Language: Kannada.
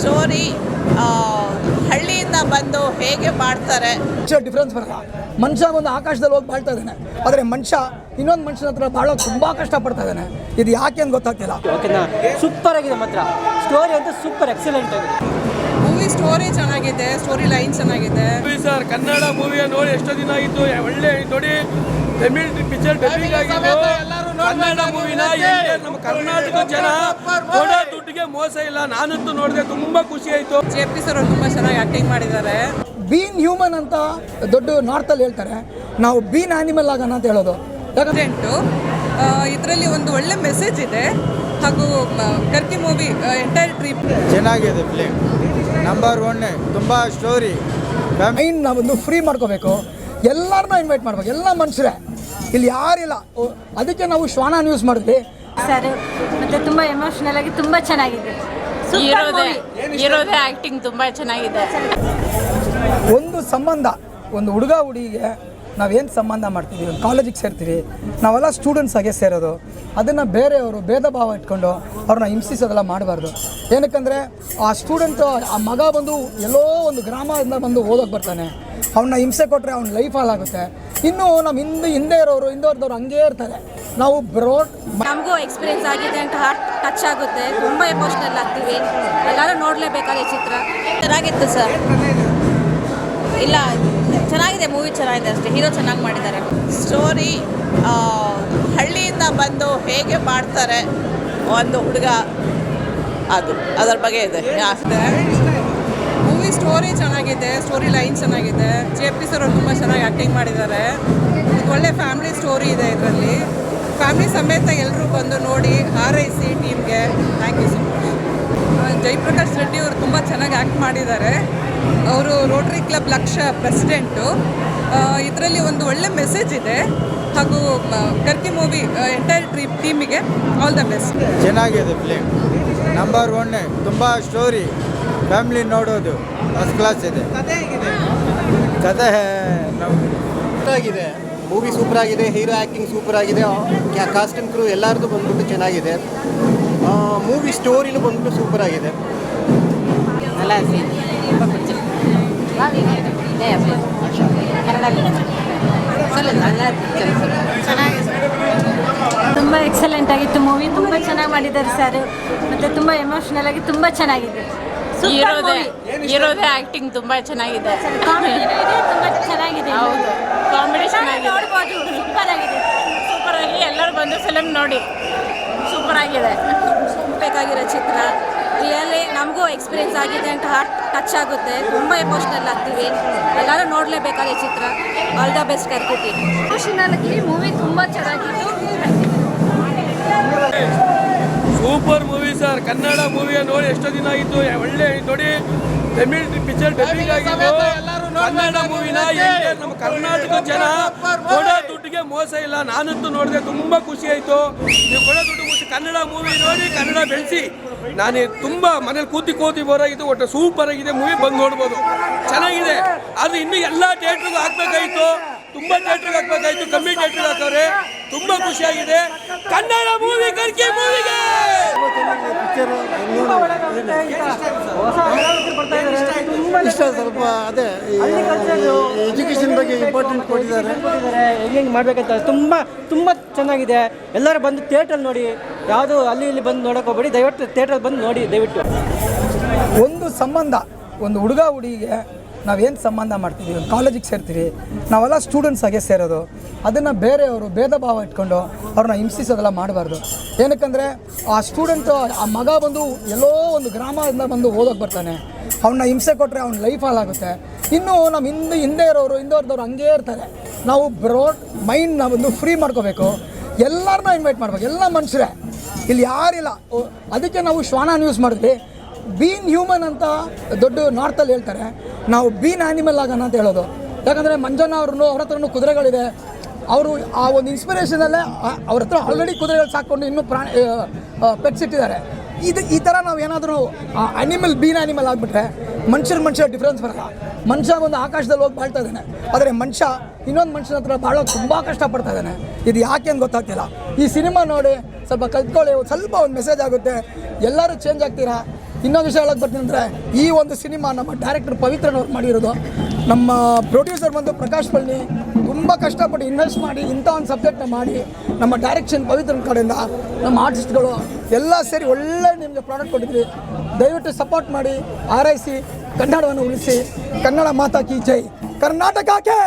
ಸ್ಟೋರಿ ಹಳ್ಳಿಯಿಂದ ಬಂದು ಹೇಗೆ ಮಾಡ್ತಾರೆ? ಡಿಫ್ರೆನ್ಸ್ ಬರಲ್ಲ. ಮನುಷ್ಯ ಒಂದು ಆಕಾಶದಲ್ಲಿ ಹೋಗಿ ಬಾಳ್ತಾ ಇದ್ದಾನೆ. ಆದರೆ ಮನುಷ್ಯ ಇನ್ನೊಂದು ಮನುಷ್ಯನ ಹತ್ರ ಬಾಳೋಕೆ ತುಂಬ ಕಷ್ಟಪಡ್ತಾ ಇದ್ದಾನೆ. ಇದು ಯಾಕೆ ಅಂತ ಗೊತ್ತಾಗ್ತಿಲ್ಲ. ಓಕೆನಾ? ಸೂಪರ್ ಆಗಿದೆ ಮಾತ್ರ. ಸ್ಟೋರಿ ಅಂತ ಸೂಪರ್ ಎಕ್ಸಲೆಂಟ್ ಆಗಿದೆ. ಸ್ಟೋರಿ ಚೆನ್ನಾಗಿದೆ ಸ್ಟೋರಿ ಲೈನ್ ಚೆನ್ನಾಗಿದೆ. ಸರ್ ಕನ್ನಡ ಮೂವಿಯ ನೋಡಿ ಎಷ್ಟೋ ದಿನ ಆಗಿತ್ತು ಒಳ್ಳೆ ನೋಡಿ ತಮಿಳ್ ಪಿಕ್ಚರ್ ಡಬ್ಬಿಂಗ್ ಆಗಿದ್ದು. ಕನ್ನಡ ಮೂವಿನ ನಮ್ಮ ಕರ್ನಾಟಕ ಜನ ಕೊಡೋ ದುಡ್ಡಿಗೆ ಮೋಸ ಇಲ್ಲ. ನಾನಂತೂ ನೋಡಿದೆ ತುಂಬಾ ಖುಷಿ ಆಯ್ತು. ಜೆ ಪಿ ಸರ್ ತುಂಬಾ ತುಂಬ ಚೆನ್ನಾಗಿ ಆಕ್ಟಿಂಗ್ ಮಾಡಿದ್ದಾರೆ. ಬೀನ್ ಹ್ಯೂಮನ್ ಅಂತ ದೊಡ್ಡ ನಾರ್ತಲ್ಲಿ ಹೇಳ್ತಾರೆ. ನಾವು ಬೀನ್ ಆನಿಮಲ್ ಆಗೋಣ ಅಂತ ಹೇಳೋದು. ಯಾಕಂದ್ರೆ ಇದರಲ್ಲಿ ಒಂದು ಒಳ್ಳೆ ಮೆಸೇಜ್ ಇದೆ. ಹಾಗೂ ಕರ್ಕಿ ಮೂವಿ ಎಂಟೈರ್ ಟ್ರಿಪ್ ಚೆನ್ನಾಗಿದೆ ಫಿಲಿಮ್ ನಂಬರ್ ಒನ್ ತುಂಬ ಸ್ಟೋರಿ ಮೈಂಡ್ ನಾವೊಂದು ಫ್ರೀ ಮಾಡ್ಕೋಬೇಕು. ಎಲ್ಲರನ್ನ ಇನ್ವೈಟ್ ಮಾಡ್ಬೇಕು. ಎಲ್ಲ ಮನುಷ್ಯರೇ ಇಲ್ಲಿ ಯಾರಿಲ್ಲ. ಓ, ಅದಕ್ಕೆ ನಾವು ಶ್ವಾನ ಯೂಸ್ ಮಾಡಿದ್ವಿ. ಸರ್ ಮತ್ತೆ ತುಂಬಾ ಎಮೋಷನಲ್ ಆಗಿ ತುಂಬಾ ಚೆನ್ನಾಗಿದೆ. Super ಇರೋದೇ movie. ಇರೋದೇ ಆ್ಯಕ್ಟಿಂಗ್ ತುಂಬ ಚೆನ್ನಾಗಿದೆ. ಒಂದು ಸಂಬಂಧ. ಒಂದು ಹುಡುಗ ಹುಡುಗಿಗೆ ನಾವೇನು ಸಂಬಂಧ ಮಾಡ್ತೀವಿ ಒಂದು ಕಾಲೇಜಿಗೆ ಸೇರ್ತೀವಿ ನಾವೆಲ್ಲ ಸ್ಟೂಡೆಂಟ್ಸ್ ಆಗೇ ಸೇರೋದು. ಅದನ್ನು ಬೇರೆಯವರು ಭೇದ ಭಾವ ಇಟ್ಕೊಂಡು ಅವ್ರನ್ನ ಹಿಂಸಿಸೋದೆಲ್ಲ ಮಾಡಬಾರ್ದು. ಏನಕ್ಕಂದರೆ, ಆ ಸ್ಟೂಡೆಂಟು ಆ ಮಗ ಬಂದು ಎಲ್ಲೋ ಒಂದು ಗ್ರಾಮದಿಂದ ಬಂದು ಓದೋಕೆ ಬರ್ತಾನೆ. ಅವನ್ನ ಹಿಂಸೆ ಕೊಟ್ಟರೆ ಅವ್ನ ಲೈಫ್ ಹಾಳಾಗುತ್ತೆ. ಇನ್ನು ನಮ್ಮ ಹಿಂದೆ ಹಿಂದೆ ಇರೋರು ಹಿಂದೋರ್ದವ್ರು ಹಂಗೇ ಇರ್ತಾರೆ. ನಾವು ಬ್ರೋಡ್ ನಮಗೂ ಎಕ್ಸ್ಪೀರಿಯನ್ಸ್ ಆಗಿದೆ ಅಂತ ಹಾರ್ಟ್ ಟಚ್ ಆಗುತ್ತೆ. ತುಂಬ ಎಮೋಷನಲ್ ಆಗ್ತೀವಿ. ಎಲ್ಲರೂ ನೋಡಲೇಬೇಕಾದ ಚಿತ್ರ. ಚೆನ್ನಾಗಿತ್ತು ಸರ್. ಇಲ್ಲ ಚೆನ್ನಾಗಿದೆ ಮೂವಿ ಚೆನ್ನಾಗಿದೆ ಅಷ್ಟೇ. ಹೀರೋ ಚೆನ್ನಾಗಿ ಮಾಡಿದ್ದಾರೆ. ಸ್ಟೋರಿ ಹಳ್ಳಿಯಿಂದ ಬಂದು ಹೇಗೆ ಮಾಡ್ತಾರೆ ಒಂದು ಹುಡುಗ ಅದು ಅದರ ಬಗ್ಗೆ ಇದೆ. ಮೂವಿ ಸ್ಟೋರಿ ಚೆನ್ನಾಗಿದೆ ಸ್ಟೋರಿ ಲೈನ್ ಚೆನ್ನಾಗಿದೆ. ಜೆ ಪಿ ಸರ್ ಅವರು ತುಂಬ ಚೆನ್ನಾಗಿ ಆ್ಯಕ್ಟಿಂಗ್ ಮಾಡಿದ್ದಾರೆ. ಒಳ್ಳೆ ಫ್ಯಾಮಿಲಿ ಸ್ಟೋರಿ ಇದೆ ಇದರಲ್ಲಿ. ಫ್ಯಾಮಿಲಿ ಸಮೇತ ಎಲ್ಲರೂ ಬಂದು ನೋಡಿ ಹಾರೈಸಿ ಟೀಮ್ಗೆ thank you so much Jayaprakash Reddy ಅವರು ತುಂಬ ಚೆನ್ನಾಗಿ ಆ್ಯಕ್ಟ್ ಮಾಡಿದ್ದಾರೆ. ಅವರು ರೋಟ್ರಿ ಕ್ಲಬ್ ಲಕ್ಷ ಪ್ರೆಸಿಡೆಂಟು ಇದರಲ್ಲಿ ಒಂದು ಒಳ್ಳೆ ಮೆಸೇಜ್ ಇದೆ. ಹಾಗೂ ಕರ್ಕಿ ಮೂವಿ ಎಂಟೈರ್ ಟ್ರಿಪ್ ಟೀಮಿಗೆ ಆಲ್ ದ ಬೆಸ್ಟ್ ಚೆನ್ನಾಗಿದೆ ಫಿಲಿಮ್ ನಂಬರ್ ಒನ್ ತುಂಬ ಸ್ಟೋರಿ ಫ್ಯಾಮಿಲಿ ನೋಡೋದು ಫಸ್ಟ್ ಕ್ಲಾಸ್ ಇದೆ. ಕತೆ ಆಗಿದೆ ಮೂವಿ ಸೂಪರ್ ಆಗಿದೆ ಹೀರೋ ಆ್ಯಕ್ಟಿಂಗ್ ಸೂಪರ್ ಆಗಿದೆ ಕಾಸ್ಟ್ಯೂಮ್ ಕ್ರೂ ಎಲ್ಲರದು ಬಂದ್ಬಿಟ್ಟು ಚೆನ್ನಾಗಿದೆ. ಮೂವಿ ಸ್ಟೋರಿನೂ ಬಂದ್ಬಿಟ್ಟು ಸೂಪರ್ ಆಗಿದೆ ತುಂಬಾ ಎಕ್ಸಲೆಂಟ್ ಆಗಿತ್ತು ಮೂವಿ ತುಂಬಾ ಚೆನ್ನಾಗಿ ಮಾಡಿದ್ದಾರೆ ಸರ್ ಮತ್ತೆ ತುಂಬಾ ಎಮೋಷನಲ್ ಆಗಿ ತುಂಬಾ ಚೆನ್ನಾಗಿದೆ. ಇರೋದೇ ಆ್ಯಕ್ಟಿಂಗ್ ತುಂಬ ಚೆನ್ನಾಗಿದೆ. ತುಂಬ ಚೆನ್ನಾಗಿದೆ. ಹೌದು ಕಾಮಿಡಿ ಚೆನ್ನಾಗಿದೆ. ಸೂಪರ್ ಆಗಿದೆ. ಸೂಪರ್ ಆಗಿ ಎಲ್ಲರೂ ಬಂದು ಫಿಲಮ್ ನೋಡಿ. ಸೂಪರ್ ಆಗಿದೆ. ಬೇಕಾಗಿರೋ ಚಿತ್ರ. ರಿಯಲಿ ನಮಗೂ ಎಕ್ಸ್ಪೀರಿಯನ್ಸ್ ಆಗಿದೆ ಅಂತ ಹಾರ್ಟ್ ಟಚ್ ಆಗುತ್ತೆ. ತುಂಬ ಎಮೋಷ್ನಲ್ ಆಗ್ತೀವಿ. ಎಲ್ಲರೂ ನೋಡಲೇಬೇಕಾದ ಚಿತ್ರ. ಆಲ್ ದ ಬೆಸ್ಟ್ ಕರ್ಕಿಟಿ ಎಮೋಷನಲ್ ಆಗಿ ಮೂವಿ ತುಂಬ ಚೆನ್ನಾಗಿತ್ತು. ಸೂಪರ್ ಮೂವಿ ಸರ್ ಕನ್ನಡ ಮೂವಿಯ ನೋಡಿ ಎಷ್ಟೋ ದಿನ ಆಗಿತ್ತು ಒಳ್ಳೆ ನೋಡಿ ತಮಿಳ್ ಪಿಕ್ಚರ್ ಡಬ್ಬಿಂಗ್ ಆಗಿದ್ದು. ಕನ್ನಡ ಮೂವಿನ ನಮ್ಮ ಕರ್ನಾಟಕ ಮೋಸ ಇಲ್ಲ, ನಾನಂತೂ ನೋಡಿದೆ ತುಂಬ ಖುಷಿ ಆಯಿತು. ನೀವು ಕೊಡೋ ದುಡ್ಡು ಖುಷಿ ಕನ್ನಡ ಮೂವಿ ನೋಡಿ, ಕನ್ನಡ ಬೆಳೆಸಿ. ನಾನು ತುಂಬ ಮನೇಲಿ ಕೂತಿ ಕೂತಿ ಬೋರಾಗಿತ್ತು ಒಟ್ಟು ಸೂಪರ್ ಆಗಿದೆ ಮೂವಿ ಬಂದು ನೋಡ್ಬೋದು. ಚೆನ್ನಾಗಿದೆ. ಅದು ಇನ್ನು ಎಲ್ಲ ಥಿಯೇಟ್ರಿಗೆ ಹಾಕ್ಬೇಕಾಯ್ತು. ತುಂಬ ಥಿಯೇಟ್ರಿಗೆ ಹಾಕ್ಬೇಕಾಯ್ತು, ಕಮ್ಮಿ ಥಿಯೇಟ್ರಿಗೆ ಹಾಕೋರೆ ತುಂಬ ಖುಷಿಯಾಗಿದೆ ಕನ್ನಡ ಮೂವಿ ಕರ್ಕಿ ಮೂವಿಗೆ ಇಷ್ಟ ಸ್ವಲ್ಪ ಅದೇ ಎಜುಕೇಶನ್ ಬಗ್ಗೆ ಇಂಪಾರ್ಟೆಂಟ್ ಕೊಟ್ಟಿದ್ದಾರೆ. ಹೆಂಗೆ ಹೆಂಗೆ ಮಾಡ್ಬೇಕಂತ ತುಂಬ ತುಂಬ ಚೆನ್ನಾಗಿದೆ. ಎಲ್ಲರೂ ಬಂದು ಥಿಯೇಟ್ರಲ್ಲಿ ನೋಡಿ ಯಾವುದು ಅಲ್ಲಿ ಇಲ್ಲಿ ಬಂದು ನೋಡೋಕೆ ಹೋಗ್ಬೇಡಿ. ದಯವಿಟ್ಟು ಥಿಯೇಟ್ರಲ್ಲಿ ಬಂದು ನೋಡಿ ದಯವಿಟ್ಟು. ಒಂದು ಸಂಬಂಧ ಒಂದು ಹುಡುಗ ಹುಡುಗಿಗೆ ನಾವೇನು ಸಂಬಂಧ ಮಾಡ್ತೀವಿ ಕಾಲೇಜಿಗೆ ಸೇರ್ತೀವಿ ನಾವೆಲ್ಲ ಸ್ಟೂಡೆಂಟ್ಸ್ ಆಗೇ ಸೇರೋದು. ಅದನ್ನು ಬೇರೆಯವರು ಭೇದ ಭಾವ ಇಟ್ಕೊಂಡು ಅವ್ರನ್ನ ಹಿಂಸಿಸೋದೆಲ್ಲ ಮಾಡಬಾರ್ದು. ಏನಕ್ಕಂದರೆ ಆ ಸ್ಟೂಡೆಂಟು ಆ ಮಗ ಬಂದು ಎಲ್ಲೋ ಒಂದು ಗ್ರಾಮದಿಂದ ಬಂದು ಓದೋಕೆ ಬರ್ತಾನೆ. ಅವನ್ನ ಹಿಂಸೆ ಕೊಟ್ಟರೆ ಅವ್ನ ಲೈಫ್ ಹಾಳಾಗುತ್ತೆ. ಇನ್ನು ನಮ್ಮ ಹಿಂದೆ ಹಿಂದೆ ಇರೋರು ಹಿಂದೋರ್ದವ್ರು ಹಂಗೇ ಇರ್ತಾರೆ. ನಾವು ಬ್ರೋಡ್ ಮೈಂಡ್ ಒಂದು ಫ್ರೀ ಮಾಡ್ಕೋಬೇಕು. ಎಲ್ಲರನ್ನ ಇನ್ವೈಟ್ ಮಾಡ್ಬೇಕು. ಎಲ್ಲ ಮನುಷ್ಯರೇ. ಇಲ್ಲಿ ಯಾರಿಲ್ಲ. ಅದಕ್ಕೆ ನಾವು ಶ್ವಾನ ಯೂಸ್ ಮಾಡಿದ್ವಿ. ಬೀನ್ ಹ್ಯೂಮನ್ ಅಂತ ದೊಡ್ಡ ನಾರ್ತಲ್ಲಿ ಹೇಳ್ತಾರೆ. ನಾವು ಬೀನ್ ಆ್ಯನಿಮಲ್ ಆಗೋಣ ಅಂತ ಹೇಳೋದು. ಯಾಕಂದರೆ ಮಂಜಣ್ಣ ಅವ್ರನ್ನು, ಅವ್ರ ಹತ್ರನೂ ಕುದುರೆಗಳಿದೆ. ಅವರು ಆ ಒಂದು ಇನ್ಸ್ಪಿರೇಷನಲ್ಲೇ ಅವ್ರ ಹತ್ರ ಆಲ್ರೆಡಿ ಕುದುರೆಗಳು ಸಾಕೊಂಡು ಇನ್ನೂ ಪ್ರಾಣಿ ಪೆಟ್ಸ್ ಇಟ್ಟಿದ್ದಾರೆ. ಇದು ಈ ಥರ ನಾವು ಏನಾದರೂ ಅನಿಮಲ್ ಬೀನ್ ಆ್ಯನಿಮಲ್ ಆಗಿಬಿಟ್ರೆ ಮನುಷ್ಯರ ಮನುಷ್ಯ ಡಿಫ್ರೆನ್ಸ್ ಬರಲ್ಲ. ಮನುಷ್ಯ ಒಂದು ಆಕಾಶದಲ್ಲಿ ಹೋಗಿ ಬಾಳ್ತಾ ಇದ್ದಾನೆ. ಆದರೆ ಮನುಷ್ಯ ಇನ್ನೊಂದು ಮನುಷ್ಯನ ಹತ್ರ ಬಾಳೋಕೆ ತುಂಬ ಕಷ್ಟಪಡ್ತಾ ಇದ್ದಾನೆ. ಇದು ಯಾಕೆ ಅಂತ ಗೊತ್ತಾಗ್ತಿಲ್ಲ. ಈ ಸಿನಿಮಾ ನೋಡಿ ಸ್ವಲ್ಪ ಕಲ್ತ್ಕೊಳ್ಳಿ ಸ್ವಲ್ಪ ಒಂದು ಮೆಸೇಜ್ ಆಗುತ್ತೆ. ಎಲ್ಲರೂ ಚೇಂಜ್ ಆಗ್ತೀರಾ? ಇನ್ನೊಂದು ವಿಷಯ ಹೇಳಕ್ಕೆ ಬರ್ತೀನಿ ಅಂದರೆ, ಈ ಒಂದು ಸಿನಿಮಾ ನಮ್ಮ ಡೈರೆಕ್ಟರ್ ಪವಿತ್ರನವ್ರು ಮಾಡಿರೋದು. ನಮ್ಮ ಪ್ರೊಡ್ಯೂಸರ್ ಬಂದು ಪ್ರಕಾಶ್ ಪಳ್ಳಿ ತುಂಬ ಕಷ್ಟಪಟ್ಟು ಇನ್ವೆಸ್ಟ್ ಮಾಡಿ ಇಂಥ ಒಂದು ಸಬ್ಜೆಕ್ಟ್ನ ಮಾಡಿ ನಮ್ಮ ಡೈರೆಕ್ಷನ್ ಪವಿತ್ರನ ಕಡೆಯಿಂದ ನಮ್ಮ ಆರ್ಟಿಸ್ಟ್ಗಳು ಎಲ್ಲ ಸೇರಿ ಒಳ್ಳೆ ನಿಮಗೆ ಪ್ರಾಡಕ್ಟ್ ಕೊಟ್ಟಿದ್ರಿ ದಯವಿಟ್ಟು ಸಪೋರ್ಟ್ ಮಾಡಿ, ಆರೈಸಿ, ಕನ್ನಡವನ್ನು ಉಳಿಸಿ, ಕನ್ನಡ ಮಾತಾಕಿ ಜೈ. ಕರ್ನಾಟಕಕ್ಕೆ!